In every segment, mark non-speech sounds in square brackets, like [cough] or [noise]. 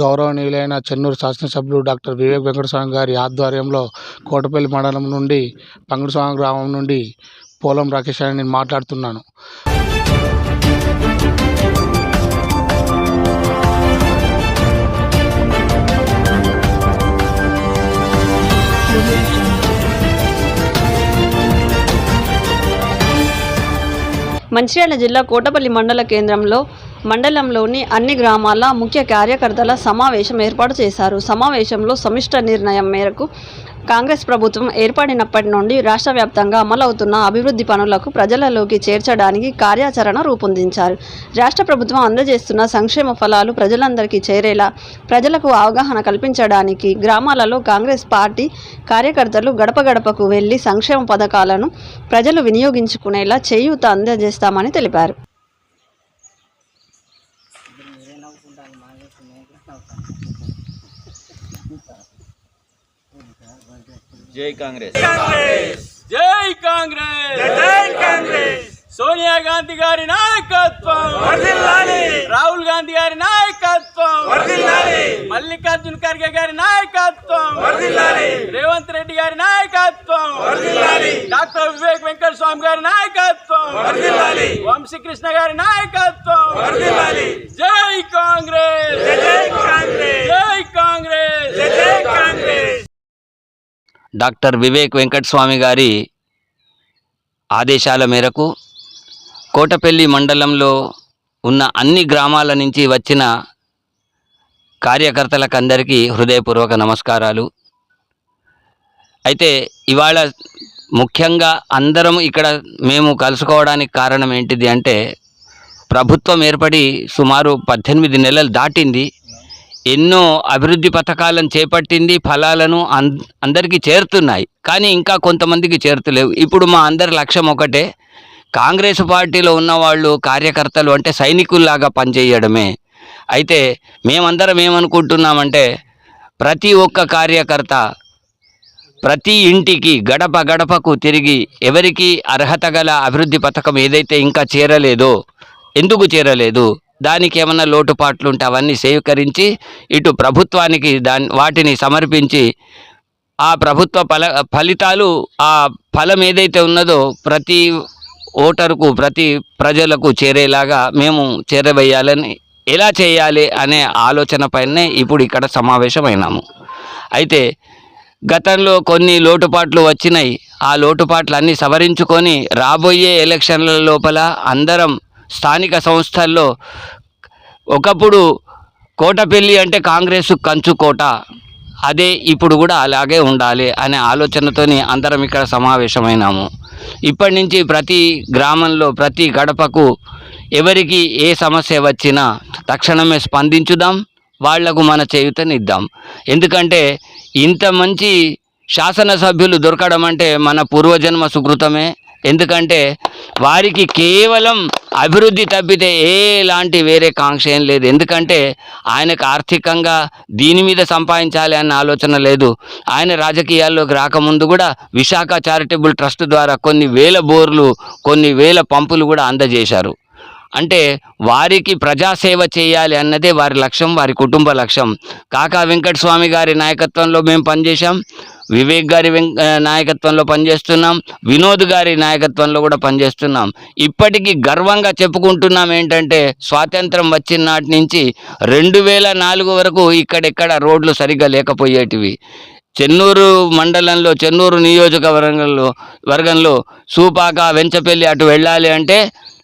గౌరవనీయులైన చెన్నూరు శాసనసభ్యులు డాక్టర్ వివేక్ వెంకటస్వామి గారి ఆధ్వర్యంలో కోటపల్లి మండలం నుండి పంగుడుస్వామి గ్రామం నుండి పోలం రాకేష్ అని నేను మాట్లాడుతున్నాను. మంచిర్యాల జిల్లా కోటపల్లి మండల కేంద్రంలో మండలంలోని అన్ని గ్రామాల ముఖ్య కార్యకర్తల సమావేశం ఏర్పాటు చేశారు. సమావేశంలో సమిష్ట నిర్ణయం మేరకు కాంగ్రెస్ ప్రభుత్వం ఏర్పడినప్పటి నుండి రాష్ట్ర వ్యాప్తంగా అమలవుతున్న అభివృద్ధి పనులకు ప్రజలలోకి చేర్చడానికి కార్యాచరణ రూపొందించారు. రాష్ట్ర ప్రభుత్వం అందజేస్తున్న సంక్షేమ ఫలాలు ప్రజలందరికీ చేరేలా ప్రజలకు అవగాహన కల్పించడానికి గ్రామాలలో కాంగ్రెస్ పార్టీ కార్యకర్తలు గడప గడపకు వెళ్ళి సంక్షేమ పథకాలను ప్రజలు వినియోగించుకునేలా చేయూత అందజేస్తామని తెలిపారు. జై కాంగ్రెస్ జై కాంగ్రెస్ జై కాంగ్రెస్ సోనియా గాంధీ గారి నాయకత్వం రాహుల్ గాంధీ గారి నాయకత్వం మల్లికార్జున ఖర్గే గారి నాయకత్వం రేవంత్ రెడ్డి గారి నాయకత్వం డాక్టర్ వివేక్ వెంకట స్వామి గారి నాయకత్వం వంశీకృష్ణ గారి నాయకత్వం జై కాంగ్రెస్ జై కాంగ్రెస్ జై కాంగ్రెస్ జై కాంగ్రెస్ డాక్టర్ వివేక్ వెంకటస్వామి గారి ఆదేశాల మేరకు కోటపల్లి మండలంలో ఉన్న అన్ని గ్రామాల నుంచి వచ్చిన కార్యకర్తలకు అందరికీ హృదయపూర్వక నమస్కారాలు. అయితే ఇవాళ ముఖ్యంగా అందరం ఇక్కడ మేము కలుసుకోవడానికి కారణం ఏంటిది అంటే ప్రభుత్వం ఏర్పడి సుమారు పద్దెనిమిది నెలలు దాటింది. ఎన్నో అభివృద్ధి పథకాలను చేపట్టింది ఫలాలను అంద అందరికీ చేరుతున్నాయి. కానీ ఇంకా కొంతమందికి చేరుతలేవు. ఇప్పుడు మా అందరి లక్ష్యం ఒకటే కాంగ్రెస్ పార్టీలో ఉన్నవాళ్ళు కార్యకర్తలు అంటే సైనికుల్లాగా పనిచేయడమే. అయితే మేమందరం ఏమనుకుంటున్నామంటే ప్రతి ఒక్క కార్యకర్త ప్రతి ఇంటికి గడప గడపకు తిరిగి ఎవరికి అర్హత గల అభివృద్ధి పథకం ఏదైతే ఇంకా చేరలేదో ఎందుకు చేరలేదు? దానికి ఏమన్నా లోటుపాట్లు ఉంటే అవన్నీ సేకరించి ఇటు ప్రభుత్వానికి దాని వాటిని సమర్పించి ఆ ప్రభుత్వ ఫల ఫలితాలు ఆ ఫలం ఏదైతే ఉన్నదో ప్రతి ఓటరుకు ప్రతి ప్రజలకు చేరేలాగా మేము చేరవేయాలని ఎలా చేయాలి అనే ఆలోచన పైనే ఇప్పుడు ఇక్కడ సమావేశమైనాము. అయితే గతంలో కొన్ని లోటుపాట్లు వచ్చినాయి. ఆ లోటుపాట్లు అన్నీ సవరించుకొని రాబోయే ఎలక్షన్ల లోపల అందరం స్థానిక సంస్థల్లో ఒకప్పుడు కోటపల్లి అంటే కాంగ్రెస్ కంచుకోట అదే ఇప్పుడు కూడా అలాగే ఉండాలి అనే ఆలోచనతోని అందరం ఇక్కడ సమావేశమైనాము. ఇప్పటి నుంచి ప్రతి గ్రామంలో ప్రతి గడపకు ఎవరికి ఏ సమస్య వచ్చినా తక్షణమే స్పందించుదాం వాళ్ళకు మన చేయుతనిద్దాం. ఎందుకంటే ఇంత మంచి శాసనసభ్యులు దొరకడం అంటే మన పూర్వజన్మ సుకృతమే. ఎందుకంటే వారికి కేవలం అభివృద్ధి తప్పితే ఏలాంటి వేరే కాంక్ష ఏం లేదు. ఎందుకంటే ఆయనకు ఆర్థికంగా దీని మీద సంపాదించాలి అన్న ఆలోచన లేదు. ఆయన రాజకీయాల్లోకి రాకముందు కూడా విశాఖ చారిటబుల్ ట్రస్ట్ ద్వారా కొన్ని వేల బోర్లు కొన్ని వేల పంపులు కూడా అందజేశారు. అంటే వారికి ప్రజాసేవ చేయాలి అన్నదే వారి లక్ష్యం వారి కుటుంబ లక్ష్యం. కాకా వెంకటస్వామి గారి నాయకత్వంలో మేము పనిచేశాం. వివేక్ గారి నాయకత్వంలో పనిచేస్తున్నాం. వినోద్ గారి నాయకత్వంలో కూడా పనిచేస్తున్నాం. ఇప్పటికీ గర్వంగా చెప్పుకుంటున్నాం ఏంటంటే స్వాతంత్రం వచ్చిన నాటి నుంచి రెండు వేల నాలుగు వరకు ఇక్కడెక్కడ రోడ్లు సరిగ్గా లేకపోయేటివి. చెన్నూరు మండలంలో చెన్నూరు నియోజకవర్గంలో వర్గంలో సూపాక వెంచపల్లి అటు వెళ్ళాలి అంటే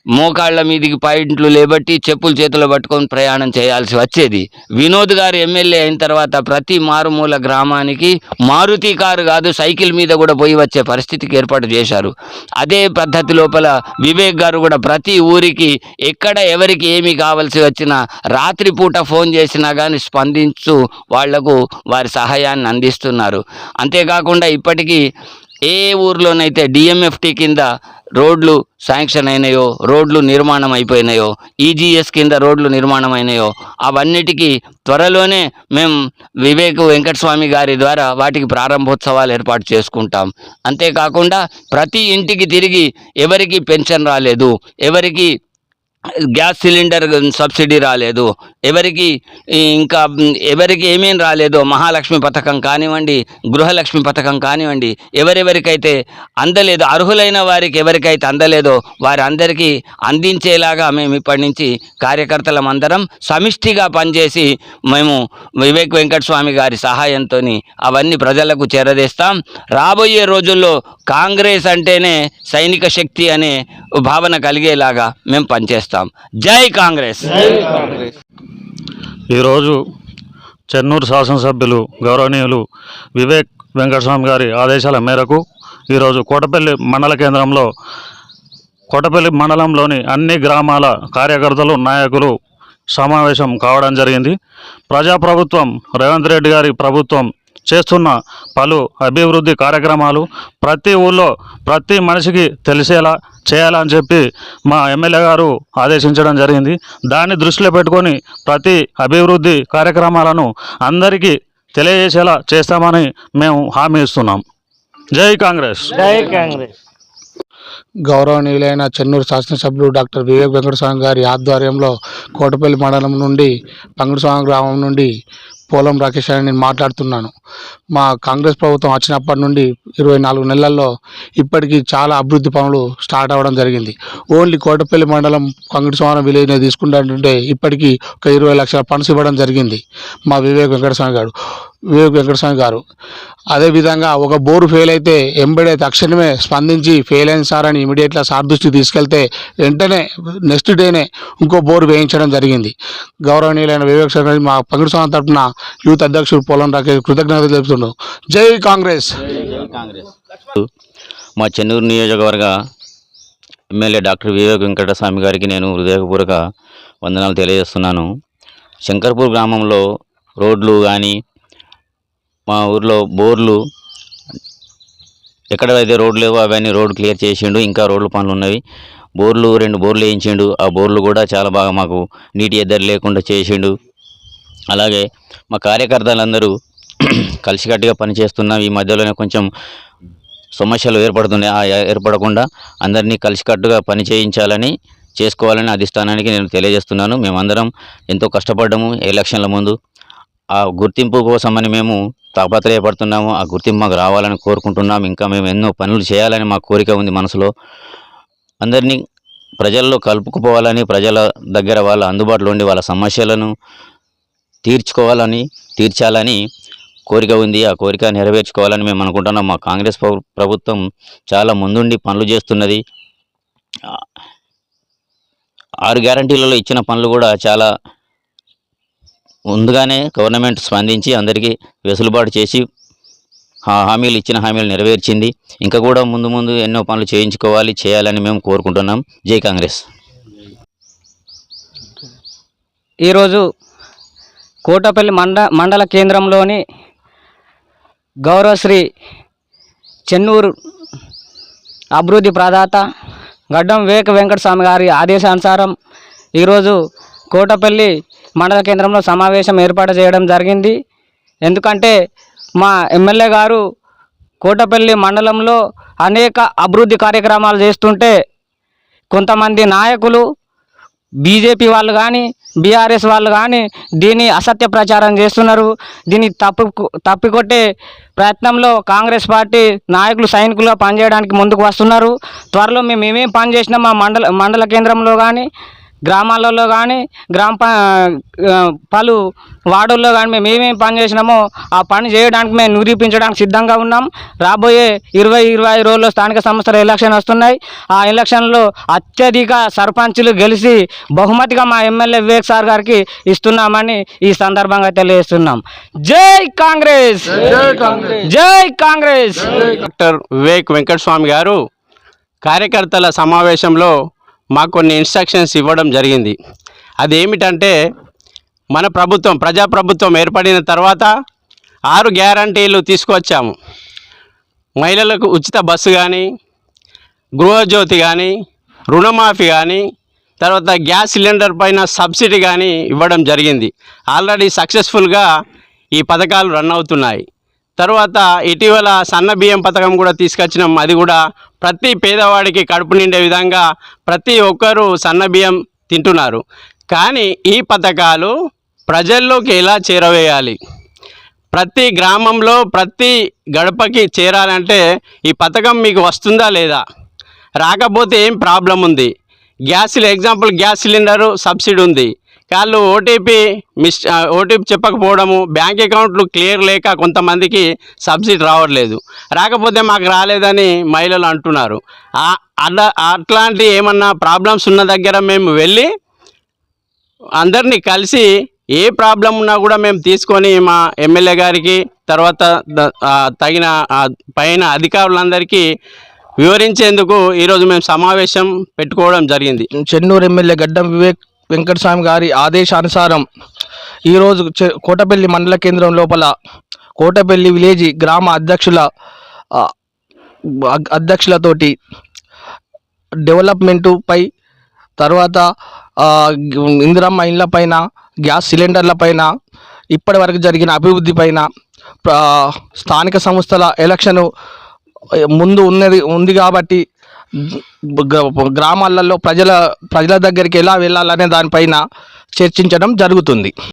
మోకాళ్ళ మీదికి పాయింట్లు లేబట్టి చెప్పులు చేతిలో పట్టుకొని ప్రయాణం చేయాల్సి వచ్చేది. వినోద్ గారు ఎమ్మెల్యే అయిన తర్వాత ప్రతి మారుమూల గ్రామానికి మారుతి కారు కాదు సైకిల్ మీద కూడా పోయి వచ్చే పరిస్థితికి ఏర్పాటు చేశారు. అదే పద్ధతి లోపల వివేక్ గారు కూడా ప్రతి ఊరికి ఎక్కడ ఎవరికి ఏమి కావాల్సి వచ్చినా రాత్రిపూట ఫోన్ చేసినా కానీ స్పందించు వాళ్ళకు వారి సహాయాన్ని అందిస్తున్నారు. అంతేకాకుండా ఇప్పటికీ ఏ ఊర్లోనైతే డిఎంఎఫ్టీ కింద రోడ్లు శాంక్షన్ అయినాయో రోడ్లు నిర్మాణం అయిపోయినాయో ఈజీఎస్ కింద రోడ్లు నిర్మాణం అయినాయో అవన్నిటికీ త్వరలోనే మేము వివేక్ వెంకటస్వామి గారి ద్వారా వాటికి ప్రారంభోత్సవాలు ఏర్పాటు చేసుకుంటాం. అంతేకాకుండా ప్రతి ఇంటికి తిరిగి ఎవరికి పెన్షన్ రాలేదు ఎవరికి గ్యాస్ సిలిండర్ సబ్సిడీ రాలేదు. ఎవరికి ఇంకా ఎవరికి ఏమేం రాలేదో మహాలక్ష్మి పథకం కానివ్వండి గృహలక్ష్మి పథకం కానివ్వండి ఎవరెవరికైతే అందలేదు అర్హులైన వారికి ఎవరికైతే అందలేదో వారి అందరికీ అందించేలాగా మేము ఇప్పటి నుంచి కార్యకర్తలం అందరం సమిష్టిగా పనిచేసి మేము వివేక్ వెంకటస్వామి గారి సహాయంతో అవన్నీ ప్రజలకు చేరదేస్తాం. రాబోయే రోజుల్లో కాంగ్రెస్ అంటేనే సైనిక శక్తి అనే భావన కలిగేలాగా మేము పనిచేస్తాం. జై కాంగ్రెస్. ఈరోజు చెన్నూరు శాసనసభ్యులు గౌరవనీయులు వివేక్ వెంకటస్వామి గారి ఆదేశాల మేరకు ఈరోజు కోటపల్లి మండల కేంద్రంలో కోటపల్లి మండలంలోని అన్ని గ్రామాల కార్యకర్తలు నాయకులు సమావేశం కావడం జరిగింది. ప్రజాప్రభుత్వం రేవంత్ రెడ్డి గారి ప్రభుత్వం చేస్తున్న పలు అభివృద్ధి కార్యక్రమాలు ప్రతి ఊళ్ళో ప్రతి మనిషికి తెలిసేలా చేయాలని చెప్పి మా ఎమ్మెల్యే గారు ఆదేశించడం జరిగింది. దాన్ని దృష్టిలో పెట్టుకొని ప్రతి అభివృద్ధి కార్యక్రమాలను అందరికీ తెలియజేసేలా చేస్తామని మేము హామీ ఇస్తున్నాం. జై కాంగ్రెస్. గౌరవనీయులైన చెన్నూరు శాసనసభ్యులు డాక్టర్ వివేక్ వెంకటస్వామి గారి ఆధ్వర్యంలో కోటపల్లి మండలం నుండి పంగుడుస్వామి గ్రామం నుండి పోలం రాకేష్ అని నేను మాట్లాడుతున్నాను. మా కాంగ్రెస్ ప్రభుత్వం వచ్చినప్పటి నుండి ఇరవై నాలుగు నెలల్లో ఇప్పటికీ చాలా అభివృద్ధి పనులు స్టార్ట్ అవ్వడం జరిగింది. ఓన్లీ కోటపల్లి మండలం కంగిడిస్వామి విలేజ్ తీసుకుంటుంటే ఇప్పటికీ ఒక ఇరవై లక్షల ఫండ్స్ ఇవ్వడం జరిగింది మా వివేక్ వెంకటస్వామి గారు. వివేక్ వెంకటస్వామి గారు. అదేవిధంగా ఒక బోరు ఫెయిల్ అయితే ఎంబడే తక్షణమే స్పందించి ఫెయిల్ అయిన సార్ అని ఇమీడియట్గా సార్ దృష్టికి తీసుకెళ్తే వెంటనే నెక్స్ట్ డేనే ఇంకో బోరు వేయించడం జరిగింది. గౌరవనీయులైన వివేక్ మా పంగుడు స్వామి తరఫున యూత్ అధ్యక్షుడు పోలం రాకేష్ కృతజ్ఞతలు తెలుపుతున్నాం జై కాంగ్రెస్. మా చెన్నూరు నియోజకవర్గ ఎమ్మెల్యే డాక్టర్ వివేక్ వెంకటస్వామి గారికి నేను హృదయపూర్వక వందనాలు తెలియజేస్తున్నాను. శంకర్పూర్ గ్రామంలో రోడ్లు కానీ మా ఊర్లో బోర్లు ఎక్కడైతే రోడ్లు లేవో అవన్నీ రోడ్లు క్లియర్ చేసిండు ఇంకా రోడ్లు పనులు ఉన్నవి. బోర్లు రెండు బోర్లు వేయించిండు. ఆ బోర్లు కూడా చాలా బాగా మాకు నీటి ఎద్దరు లేకుండా చేసిండు. అలాగే మా కార్యకర్తలందరూ [clears throat] కలిసికట్టుగా పనిచేస్తున్నాం ఈ మధ్యలోనే కొంచెం సమస్యలు ఏర్పడుతున్నాయి ఆ ఏర్పడకుండా అందరినీ కలిసికట్టుగా పని చేయించాలని చేసుకోవాలని అధిష్టానానికి నేను తెలియజేస్తున్నాను. మేమందరం ఎంతో కష్టపడ్డాము ఎలక్షన్ల ముందు. ఆ గుర్తింపు కోసమని మేము తాపత్రయపడుతున్నాము. ఆ గుర్తింపు మాకు రావాలని కోరుకుంటున్నాము. ఇంకా మేము ఎన్నో పనులు చేయాలని మా కోరిక ఉంది మనసులో. అందరినీ ప్రజల్లో కలుపుకుపోవాలని ప్రజల దగ్గర వాళ్ళ అందుబాటులో ఉండి వాళ్ళ సమస్యలను తీర్చుకోవాలని తీర్చాలని కోరిక ఉంది. ఆ కోరిక నెరవేర్చుకోవాలని మేము అనుకుంటున్నాం. మా కాంగ్రెస్ ప్రభుత్వం చాలా ముందుండి పనులు చేస్తున్నది. ఆరు గ్యారంటీలలో ఇచ్చిన పనులు కూడా చాలా ముందుగానే గవర్నమెంట్ స్పందించి అందరికీ వెసులుబాటు చేసి హామీలు ఇచ్చిన హామీలు నెరవేర్చింది. ఇంకా కూడా ముందు ముందు ఎన్నో పనులు చేయించుకోవాలి చేయాలని మేము కోరుకుంటున్నాం. జై కాంగ్రెస్. ఈరోజు కోటపల్లి మండ మండల కేంద్రంలోని గౌరవశ్రీ చెన్నూరు అభివృద్ధి ప్రదాత గడ్డం వివేక వెంకటస్వామి గారి ఆదేశానుసారం ఈరోజు కోటపల్లి మండల కేంద్రంలో సమావేశం ఏర్పాటు చేయడం జరిగింది. ఎందుకంటే మా ఎమ్మెల్యే గారు కోటపల్లి మండలంలో అనేక అభివృద్ధి కార్యక్రమాలు చేస్తుంటే కొంతమంది నాయకులు బీజేపీ వాళ్ళు కానీ బీఆర్ఎస్ వాళ్ళు కానీ దీన్ని అసత్య ప్రచారం చేస్తున్నారు. దీన్ని తప్పు తప్పికొట్టే ప్రయత్నంలో కాంగ్రెస్ పార్టీ నాయకులు సైనికులుగా పనిచేయడానికి ముందుకు వస్తున్నారు. త్వరలో మేము ఏమేం పని చేసినా మా మండల మండల కేంద్రంలో కానీ గ్రామాలలో కానీ గ్రామ పలు వార్డుల్లో కానీ మేము ఏమేమి పని చేసినామో ఆ పని చేయడానికి మేము నిరూపించడానికి సిద్ధంగా ఉన్నాం. రాబోయే ఇరవై ఇరవై ఐదు రోజుల్లో స్థానిక సంస్థల ఎలక్షన్ వస్తున్నాయి. ఆ ఎలక్షన్లో అత్యధిక సర్పంచులు గెలిచి బహుమతిగా మా ఎమ్మెల్యే వివేక్ సార్ గారికి ఇస్తున్నామని ఈ సందర్భంగా తెలియజేస్తున్నాం. జై కాంగ్రెస్! జై కాంగ్రెస్! డాక్టర్ వివేక్ వెంకటస్వామి గారు కార్యకర్తల సమావేశంలో మాకు కొన్ని ఇన్స్ట్రక్షన్స్ ఇవ్వడం జరిగింది. అదేమిటంటే మన ప్రభుత్వం ప్రజాప్రభుత్వం ఏర్పడిన తర్వాత ఆరు గ్యారంటీలు తీసుకొచ్చాము. మహిళలకు ఉచిత బస్సు కానీ గృహజ్యోతి కానీ రుణమాఫీ కానీ తర్వాత గ్యాస్ సిలిండర్ పైన సబ్సిడీ కానీ ఇవ్వడం జరిగింది. ఆల్రెడీ సక్సెస్ఫుల్గా ఈ పథకాలు రన్ అవుతున్నాయి. తర్వాత ఇటీవల సన్న బియ్యం పథకం కూడా తీసుకొచ్చినాం. అది కూడా ప్రతి పేదవాడికి కడుపు నిండే విధంగా ప్రతి ఒక్కరూ సన్న బియ్యం తింటున్నారు. కానీ ఈ పథకాలు ప్రజల్లోకి ఎలా చేరవేయాలి? ప్రతి గ్రామంలో ప్రతి గడపకి చేరాలంటే ఈ పథకం మీకు వస్తుందా లేదా? రాకపోతే ఏం ప్రాబ్లం ఉంది? Gas example gas cylinder subsidy ఉంది. వాళ్ళు ఓటీపీ మిస్ ఓటీపీ చెప్పకపోవడము బ్యాంక్ అకౌంట్లు క్లియర్ లేక కొంతమందికి సబ్సిడీ రావట్లేదు. రాకపోతే మాకు రాలేదని మహిళలు అంటున్నారు. అలా అట్లాంటి ఏమన్నా ప్రాబ్లమ్స్ ఉన్న దగ్గర మేము వెళ్ళి అందరినీ కలిసి ఏ ప్రాబ్లం ఉన్నా కూడా మేము తీసుకొని మా ఎమ్మెల్యే గారికి తర్వాత తగిన పైన అధికారులందరికీ వివరించేందుకు ఈరోజు మేము సమావేశం పెట్టుకోవడం జరిగింది. చెన్నూరు ఎమ్మెల్యే గడ్డం వివేక్ వెంకటస్వామి గారి ఆదేశానుసారం ఈరోజు కోటపల్లి మండల కేంద్రం లోపల కోటపల్లి విలేజ్ గ్రామ అధ్యక్షుల అధ్యక్షులతోటి డెవలప్మెంటు పై తర్వాత ఇందిరమ్మ ఇండ్ల పైన గ్యాస్ సిలిండర్ల పైన ఇప్పటి వరకు జరిగిన అభివృద్ధి పైన స్థానిక సంస్థల ఎలక్షన్ ముందు ఉన్నది ఉంది కాబట్టి గ్రామాలలో ప్రజల ప్రజల దగ్గరికి ఎలా వెళ్ళాలనే దానిపైన చర్చించడం జరుగుతుంది.